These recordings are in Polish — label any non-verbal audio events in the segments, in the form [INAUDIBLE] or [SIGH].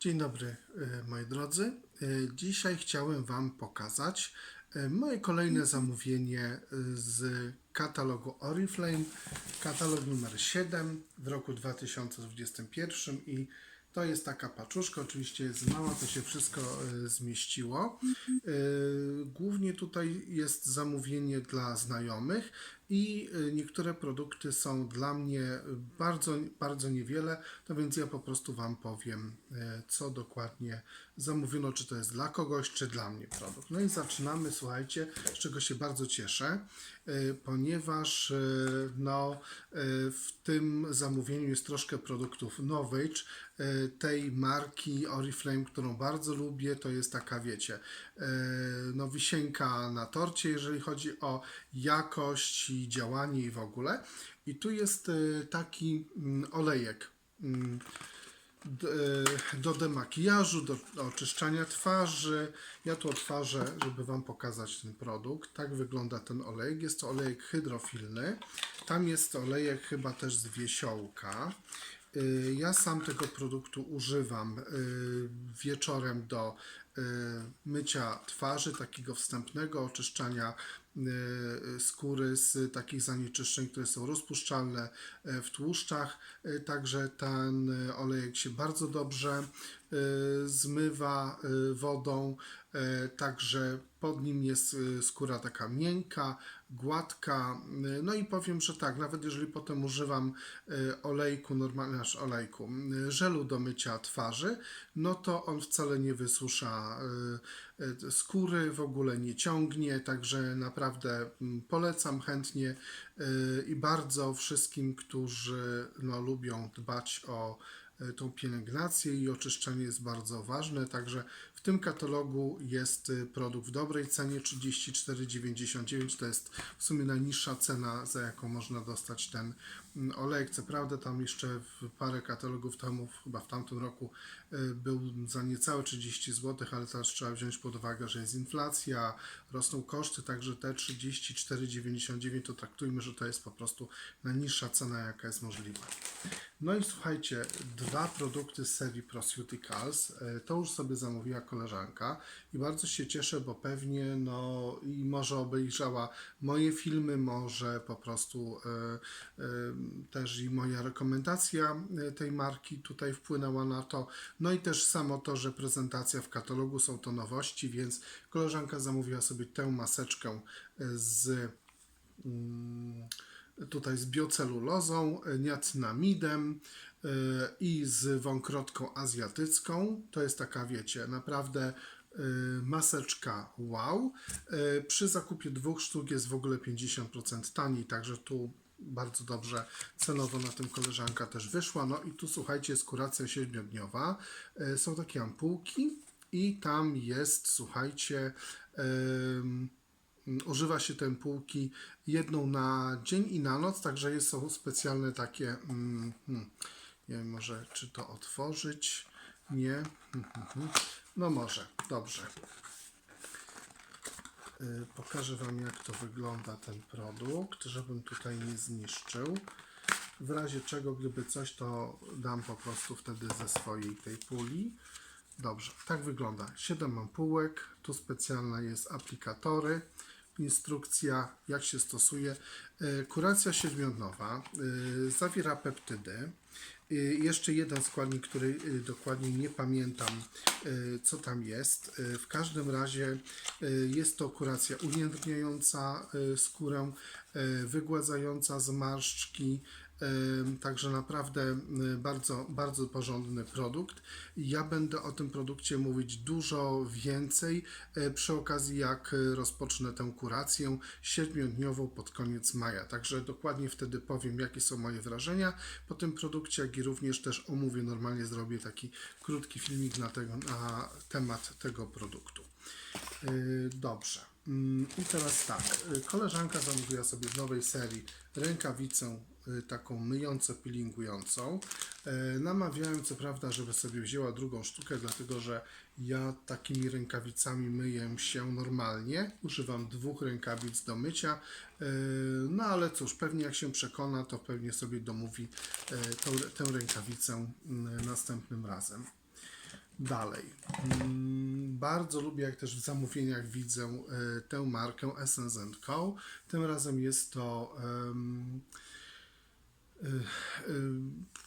Dzień dobry, e, moi drodzy. E, Dzisiaj chciałem Wam pokazać e, moje kolejne zamówienie z katalogu Oriflame, katalog numer 7 w roku 2021 i to jest taka paczuszka, oczywiście jest mała, to się wszystko zmieściło. Głównie tutaj jest zamówienie dla znajomych i e, niektóre produkty są dla mnie bardzo, bardzo niewiele, no więc ja po prostu Wam powiem, e, co dokładnie zamówiono, czy to jest dla kogoś, czy dla mnie produkt. No i zaczynamy, słuchajcie, z czego się bardzo cieszę, e, ponieważ no, w tym zamówieniu jest troszkę produktów Novage, e, tej marki Oriflame, którą bardzo lubię, to jest taka, wiecie, e, no wisienka na torcie, jeżeli chodzi o jakość i działanie i w ogóle. I tu jest e, taki mm, olejek mm, e, do demakijażu, do oczyszczania twarzy. Ja tu otworzę, żeby Wam pokazać ten produkt. Tak wygląda ten olejek. Jest to olejek hydrofilny. Tam jest olejek chyba też z wiesiołka. Y, Ja sam tego produktu używam y, wieczorem do y, mycia twarzy, takiego wstępnego oczyszczania skóry z takich zanieczyszczeń, które są rozpuszczalne w tłuszczach. Także ten olejek się bardzo dobrze zmywa wodą, także pod nim jest skóra taka miękka, gładka. No i powiem, że tak, nawet jeżeli potem używam y, olejku, normalnie aż olejku, y, żelu do mycia twarzy, no to on wcale nie wysusza y, skóry, w ogóle nie ciągnie, także naprawdę mm, polecam chętnie i bardzo wszystkim, którzy no, lubią dbać o tą pielęgnację i oczyszczenie jest bardzo ważne, także w tym katalogu jest y, produkt w dobrej cenie 34,99 to jest w sumie najniższa cena, za jaką można dostać ten olejek. Co prawda tam jeszcze w parę katalogów temu, chyba w tamtym roku y, był za niecałe 30 zł, ale teraz trzeba wziąć pod uwagę, że jest inflacja, rosną koszty, także te 34,99 to traktujmy, że to jest po prostu najniższa cena, jaka jest możliwa. No i słuchajcie, dwa produkty z serii Proseuticals. E, To już sobie zamówiła koleżanka i bardzo się cieszę, bo pewnie no i może obejrzała moje filmy, może po prostu e, e, też i moja rekomendacja e, tej marki tutaj wpłynęła na to. No i też samo to, że prezentacja w katalogu są to nowości, więc koleżanka zamówiła sobie tę maseczkę z mm, tutaj z biocelulozą, niacinamidem e, i z wąkrotką azjatycką. To jest taka, wiecie, naprawdę maseczka wow. E, Przy zakupie dwóch sztuk jest w ogóle 50% taniej, także tu bardzo dobrze cenowo na tym koleżanka też wyszła. No i tu słuchajcie, jest kuracja siedmiodniowa. E, Są takie ampułki i tam jest, słuchajcie, em, używa się tej półki jedną na dzień i na noc, także są specjalne takie, hmm, nie wiem może czy to otworzyć, nie, hmm, hmm. No może, dobrze. Y, Pokażę Wam jak to wygląda ten produkt, żebym tutaj nie zniszczył. W razie czego, gdyby coś, to dam po prostu wtedy ze swojej tej puli. Dobrze, tak wygląda. 7 ampułek, tu specjalna jest aplikatory, instrukcja jak się stosuje. E, Kuracja siedmiodnowa e, zawiera peptydy. E, Jeszcze jeden składnik, który dokładnie nie pamiętam, co tam jest. W każdym razie jest to kuracja ujędrniająca e, skórę, wygładzająca zmarszczki, Także naprawdę bardzo, bardzo porządny produkt. Ja będę o tym produkcie mówić dużo więcej y, przy okazji, jak y, rozpocznę tę kurację siedmiodniową pod koniec maja. Także dokładnie wtedy powiem, jakie są moje wrażenia po tym produkcie, jak i również też omówię, normalnie zrobię taki krótki filmik na, tego, na temat tego produktu. Yy, Dobrze. Mm, I teraz tak. y, Koleżanka zamówiła sobie w nowej serii rękawicę y, taką myjąco peelingującą. E, Namawiałem co prawda, żeby sobie wzięła drugą sztukę, dlatego że ja takimi rękawicami myję się normalnie. Używam dwóch rękawic do mycia. E, No ale cóż, pewnie jak się przekona, to pewnie sobie domówi e, tą, tę rękawicę mm, następnym razem. Dalej. Bardzo lubię, jak też w zamówieniach widzę e, tę markę Essence Co. Tym razem jest to y, y,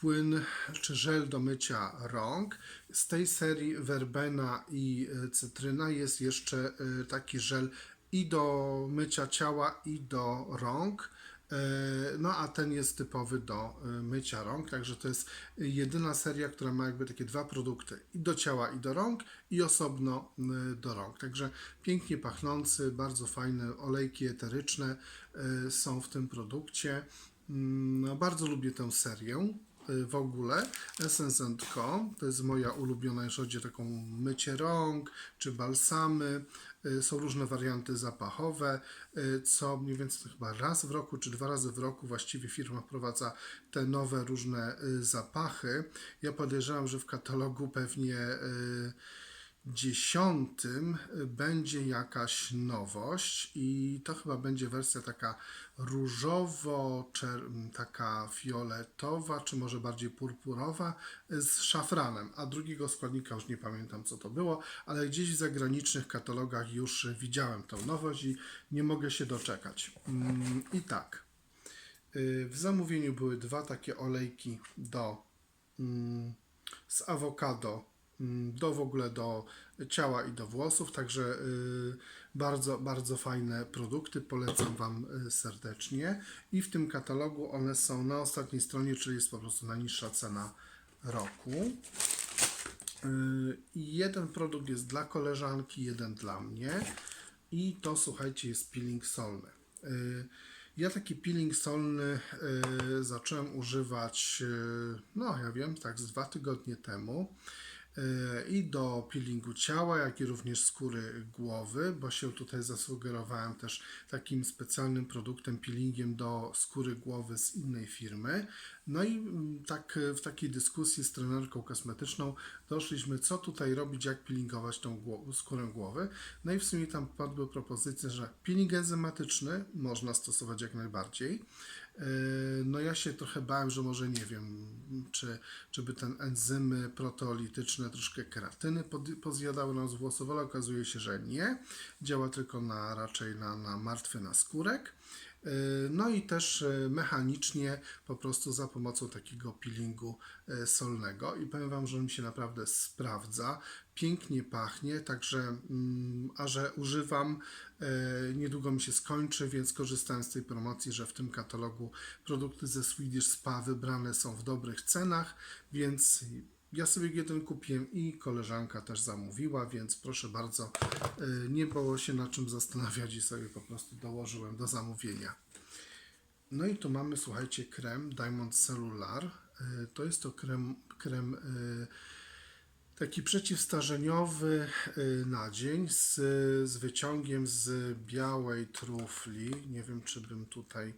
płyn czy żel do mycia rąk. Z tej serii werbena i cytryna jest jeszcze taki żel i do mycia ciała, i do rąk. Y, No a ten jest typowy do y, mycia rąk, także to jest jedyna seria, która ma jakby takie dwa produkty i do ciała, i do rąk, i osobno do rąk. Także pięknie pachnący, bardzo fajne olejki eteryczne y, są w tym produkcie. Mm, No, bardzo lubię tę serię w ogóle. Essence Co. To jest moja ulubiona, jeżeli chodzi o taką mycie rąk czy balsamy. Y, Są różne warianty zapachowe, y, co mniej więcej chyba raz w roku czy dwa razy w roku właściwie firma wprowadza te nowe różne y, zapachy. Ja podejrzewam, że w katalogu pewnie y, dziesiątym będzie jakaś nowość i to chyba będzie wersja taka różowo, taka fioletowa, czy może bardziej purpurowa z szafranem, a drugiego składnika już nie pamiętam co to było, ale gdzieś w zagranicznych katalogach już widziałem tą nowość i nie mogę się doczekać. Mm, I tak, y, w zamówieniu były dwa takie olejki do mm, z awokado do w ogóle do ciała i do włosów, także y, bardzo, bardzo fajne produkty, polecam Wam y, serdecznie i w tym katalogu one są na ostatniej stronie, czyli jest po prostu najniższa cena roku. Y, I jeden produkt jest dla koleżanki, jeden dla mnie i to słuchajcie jest peeling solny. Ja taki peeling solny zacząłem używać, no ja wiem, tak z dwa tygodnie temu. Y, I do peelingu ciała, jak i również skóry głowy, bo się tutaj zasugerowałem też takim specjalnym produktem, peelingiem do skóry głowy z innej firmy. No i mm, tak y, w takiej dyskusji z trenerką kosmetyczną doszliśmy, co tutaj robić, jak peelingować tą skórę głowy. No i w sumie tam padły propozycje, że peeling enzymatyczny można stosować jak najbardziej. Yy, No ja się trochę bałem, że może nie wiem, czy, czy by ten enzymy proteolityczne troszkę keratyny pozjadały nam z włosów, ale okazuje się, że nie. Działa tylko na raczej na, na martwy naskórek. Yy, No i też yy, mechanicznie po prostu za pomocą takiego peelingu yy, solnego. I powiem Wam, że on mi się naprawdę sprawdza, pięknie pachnie, także mm, a że używam, niedługo mi się skończy, więc korzystałem z tej promocji, że w tym katalogu produkty ze Swedish Spa wybrane są w dobrych cenach, więc ja sobie jeden kupiłem i koleżanka też zamówiła, więc proszę bardzo, y, nie było się na czym zastanawiać i sobie po prostu dołożyłem do zamówienia. No i tu mamy, słuchajcie, krem Diamond Cellular. Y, To jest to krem, krem y, taki przeciwstarzeniowy na dzień z, z wyciągiem z białej trufli. Nie wiem, czy bym tutaj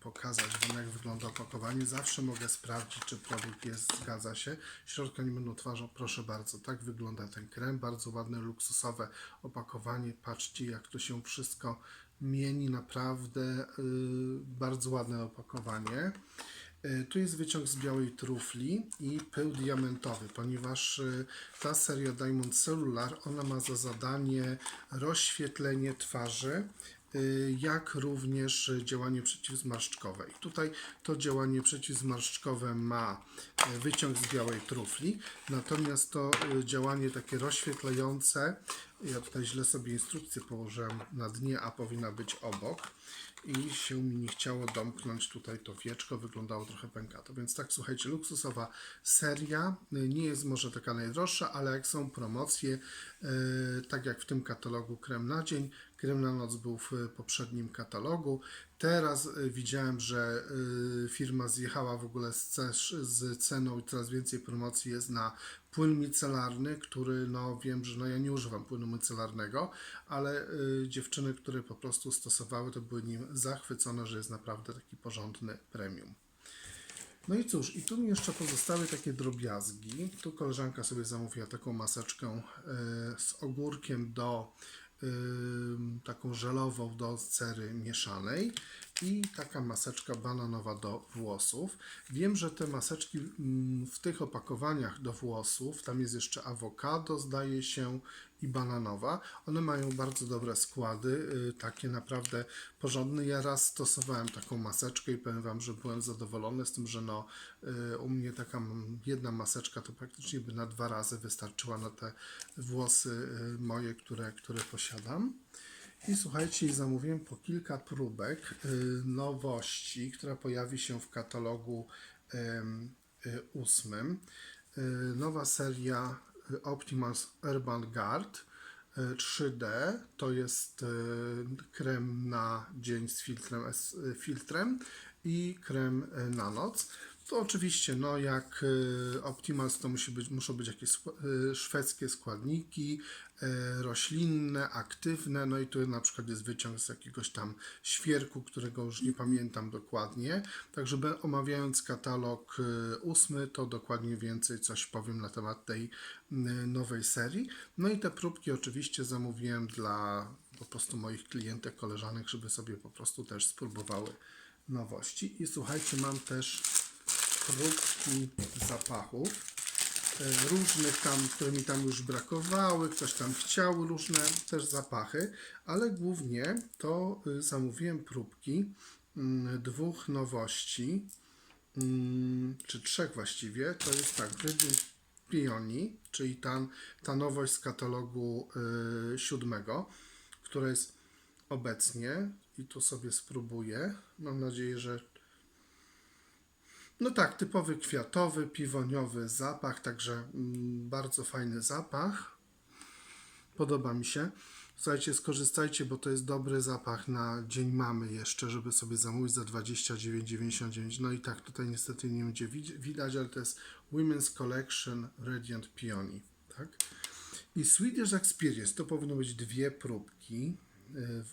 pokazać Wam, jak wygląda opakowanie. Zawsze mogę sprawdzić, czy produkt jest, zgadza się. Środka nie będę otwarzał, proszę bardzo. Tak wygląda ten krem. Bardzo ładne, luksusowe opakowanie. Patrzcie, jak to się wszystko mieni. Naprawdę y, bardzo ładne opakowanie. Y, Tu jest wyciąg z białej trufli i pył diamentowy, ponieważ y, ta seria Diamond Cellular, ona ma za zadanie rozświetlenie twarzy, jak również y, działanie przeciwzmarszczkowe. I tutaj to działanie przeciwzmarszczkowe ma y, wyciąg z białej trufli, natomiast to y, działanie takie rozświetlające, ja tutaj źle sobie instrukcję położyłem na dnie, a powinna być obok i się mi nie chciało domknąć tutaj to wieczko, wyglądało trochę pękato. Więc tak, słuchajcie, luksusowa seria, y, nie jest może taka najdroższa, ale jak są promocje, y, tak jak w tym katalogu krem na dzień, krem na noc był w poprzednim katalogu. Teraz y, widziałem, że y, firma zjechała w ogóle z, ceną i coraz więcej promocji jest na płyn micelarny, który no wiem, że no ja nie używam płynu micelarnego, ale y, dziewczyny, które po prostu stosowały, to były nim zachwycone, że jest naprawdę taki porządny premium. No i cóż, i tu mi jeszcze pozostały takie drobiazgi. Tu koleżanka sobie zamówiła taką maseczkę z ogórkiem do taką żelową do cery mieszanej. I taka maseczka bananowa do włosów. Wiem, że te maseczki mm, w tych opakowaniach do włosów, tam jest jeszcze awokado, zdaje się, i bananowa. One mają bardzo dobre składy, y, takie naprawdę porządne. Ja raz stosowałem taką maseczkę i powiem Wam, że byłem zadowolony z tym, że no, y, u mnie taka jedna maseczka to praktycznie by na dwa razy wystarczyła na te włosy y, moje, które, które posiadam. I słuchajcie, zamówiłem po kilka próbek y, nowości, która pojawi się w katalogu y, ósmym. Y, nowa seria Optimus Urban Guard y, 3D. To jest krem na dzień z filtrem, y, filtrem i krem na noc. To oczywiście, no jak y, Optimals, to musi być, muszą być jakieś y, szwedzkie składniki, y, roślinne, aktywne, no i tu na przykład jest wyciąg z jakiegoś tam świerku, którego już nie pamiętam dokładnie. Także be- omawiając katalog ósmy, to dokładnie więcej coś powiem na temat tej nowej serii. No i te próbki oczywiście zamówiłem dla po prostu moich klientek, koleżanek, żeby sobie po prostu też spróbowały nowości. I słuchajcie, mam też próbki zapachów e, różnych tam, które mi tam już brakowały, ktoś tam chciał różne też zapachy, ale głównie to y, zamówiłem próbki mm, dwóch nowości, mm, czy trzech właściwie, to jest tak, Gradient Peony, czyli ta, ta nowość z katalogu y, siódmego, która jest obecnie i tu sobie spróbuję. Mam nadzieję, że no tak, typowy kwiatowy, piwoniowy zapach, także mm, bardzo fajny zapach. Podoba mi się. Słuchajcie, skorzystajcie, bo to jest dobry zapach na Dzień Mamy jeszcze, żeby sobie zamówić za 29,99. No i tak, tutaj niestety nie będzie widać, ale to jest Women's Collection Radiant Peony, tak? I Swedish Experience, to powinno być dwie próbki y,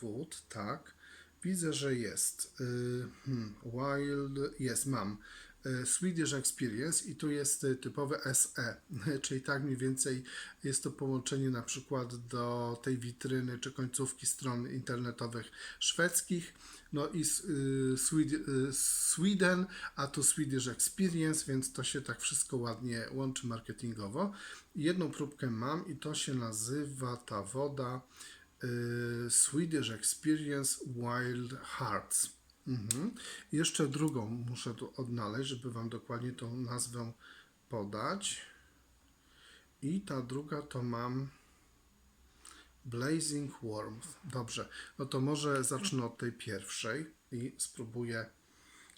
wód, tak. Widzę, że jest. y, Hmm, wild, jest, mam. y, Swedish Experience i tu jest y, typowe SE, [LAUGHS] czyli tak mniej więcej jest to połączenie na przykład do tej witryny czy końcówki stron internetowych szwedzkich. No i Sweden, a tu Swedish Experience, więc to się tak wszystko ładnie łączy marketingowo. Jedną próbkę mam i to się nazywa ta woda Swedish Experience Wild Hearts. Mhm. Jeszcze drugą muszę tu odnaleźć, żeby Wam dokładnie tą nazwę podać. I ta druga to mam Blazing Warmth. Dobrze, no to może zacznę od tej pierwszej i spróbuję.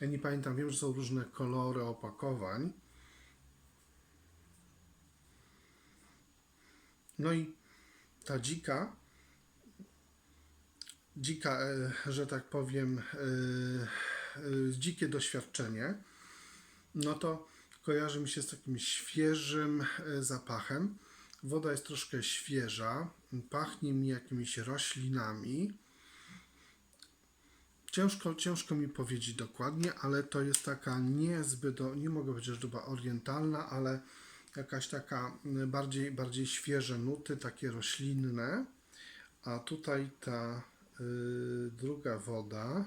Ja nie pamiętam, wiem, że są różne kolory opakowań. No i ta dzika, dzika, e, że tak powiem, e, e, dzikie doświadczenie, no to kojarzy mi się z takim świeżym zapachem. Woda jest troszkę świeża, pachnie mi jakimiś roślinami. Ciężko, ciężko mi powiedzieć dokładnie, ale to jest taka niezbyt, nie mogę powiedzieć, że to była orientalna, ale jakaś taka bardziej, bardziej świeże nuty, takie roślinne. A tutaj ta druga woda,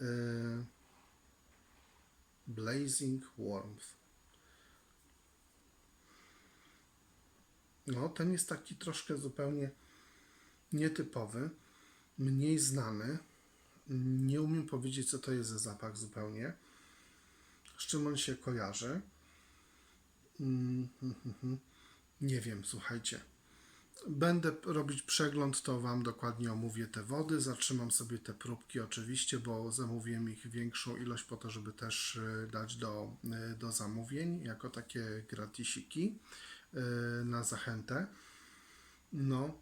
y, Blazing Warmth. No, ten jest taki troszkę zupełnie nietypowy, mniej znany. Nie umiem powiedzieć, co to jest za zapach zupełnie. Z czym on się kojarzy. Mm, hmm, hmm, hmm. Nie wiem, słuchajcie. Będę robić przegląd, to Wam dokładnie omówię te wody. Zatrzymam sobie te próbki oczywiście, bo zamówiłem ich większą ilość po to, żeby też y, dać do, y, do zamówień jako takie gratisiki y, na zachętę. No,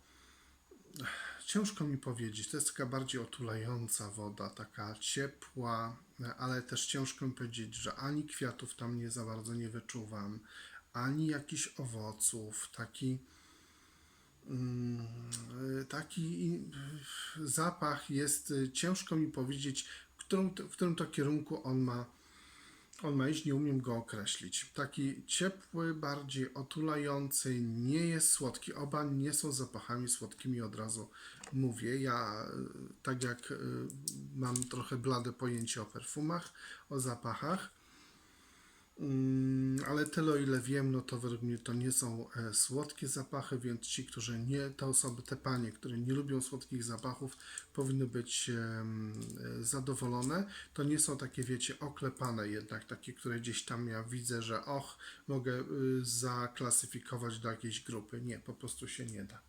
ciężko mi powiedzieć. To jest taka bardziej otulająca woda, taka ciepła, ale też ciężko mi powiedzieć, że ani kwiatów tam nie za bardzo nie wyczuwam, ani jakichś owoców. Taki taki y, zapach jest, y, ciężko mi powiedzieć, w którym, to- kierunku on ma on ma iść, nie umiem go określić. Taki ciepły, bardziej otulający, nie jest słodki. Oba nie są zapachami słodkimi, od razu mówię. Ja, y, tak jak mam trochę blade pojęcie o perfumach, o zapachach, ale tyle ile wiem, no to według mnie to nie są e, słodkie zapachy, więc ci, którzy nie, te osoby, te panie, które nie lubią słodkich zapachów, powinny być e, zadowolone. To nie są takie, wiecie, oklepane jednak, takie, które gdzieś tam ja widzę, że och, mogę y, zaklasyfikować do jakiejś grupy. Nie, po prostu się nie da.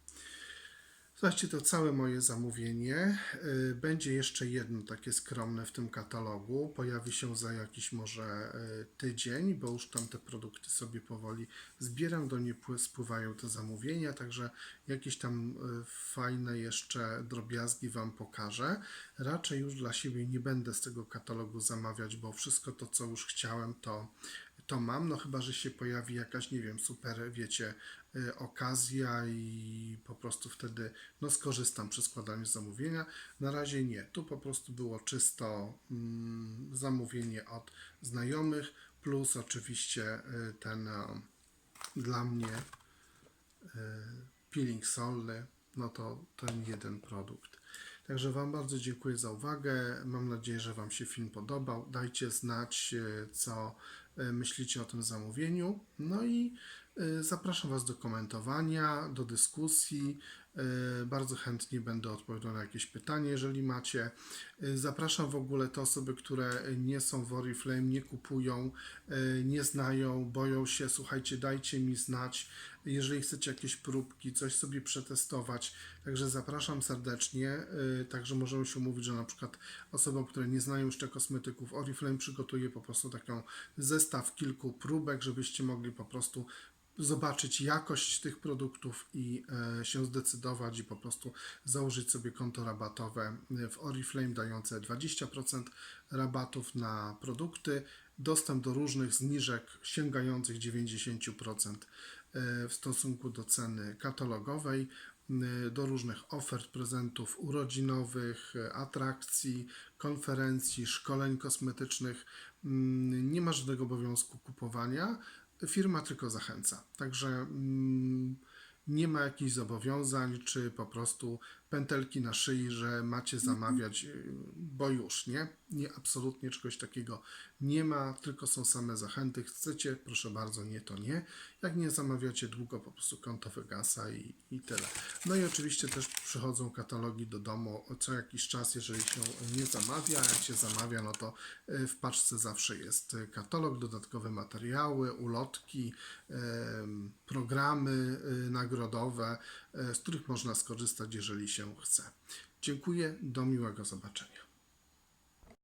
Słuchajcie, to całe moje zamówienie. Y, Będzie jeszcze jedno takie skromne w tym katalogu. Pojawi się za jakiś może y, tydzień, bo już tam te produkty sobie powoli zbieram. Do pły- spływają te zamówienia, także jakieś tam y, fajne jeszcze drobiazgi Wam pokażę. Raczej już dla siebie nie będę z tego katalogu zamawiać, bo wszystko to, co już chciałem, to to mam, no chyba, że się pojawi jakaś, nie wiem, super, wiecie, okazja i po prostu wtedy, no skorzystam przy składaniu zamówienia. Na razie nie, tu po prostu było czysto mm, zamówienie od znajomych, plus oczywiście y, ten y, dla mnie y, peeling solny, no to ten jeden produkt. Także Wam bardzo dziękuję za uwagę. Mam nadzieję, że Wam się film podobał. Dajcie znać, e, co e, myślicie o tym zamówieniu. No i e, zapraszam Was do komentowania, do dyskusji. E, Bardzo chętnie będę odpowiadał na jakieś pytanie, jeżeli macie. E, Zapraszam w ogóle te osoby, które nie są w Oriflame, nie kupują, e, nie znają, boją się. Słuchajcie, dajcie mi znać, jeżeli chcecie jakieś próbki, coś sobie przetestować. Także zapraszam serdecznie. Także możemy się umówić, że na przykład osobom, które nie znają jeszcze kosmetyków, Oriflame przygotuje po prostu taką zestaw kilku próbek, żebyście mogli po prostu zobaczyć jakość tych produktów i e, się zdecydować i po prostu założyć sobie konto rabatowe w Oriflame dające 20% rabatów na produkty, dostęp do różnych zniżek sięgających 90% e, w stosunku do ceny katalogowej, do różnych ofert, prezentów urodzinowych, e, atrakcji, konferencji, szkoleń kosmetycznych. Nie ma żadnego obowiązku kupowania. Firma tylko zachęca. Także mm, nie ma jakichś zobowiązań, czy po prostu pętelki na szyi, że macie zamawiać, y, bo już, nie? Nie, absolutnie czegoś takiego nie ma, tylko są same zachęty. Chcecie, proszę bardzo, nie, to nie. Jak nie zamawiacie długo, po prostu konto wygasa i, i tyle. No i oczywiście też przychodzą katalogi do domu co jakiś czas, jeżeli się nie zamawia. Jak się zamawia, no to y, w paczce zawsze jest y, katalog, dodatkowe materiały, ulotki, programy nagrodowe, z których można skorzystać, jeżeli się chce. Dziękuję, do miłego zobaczenia.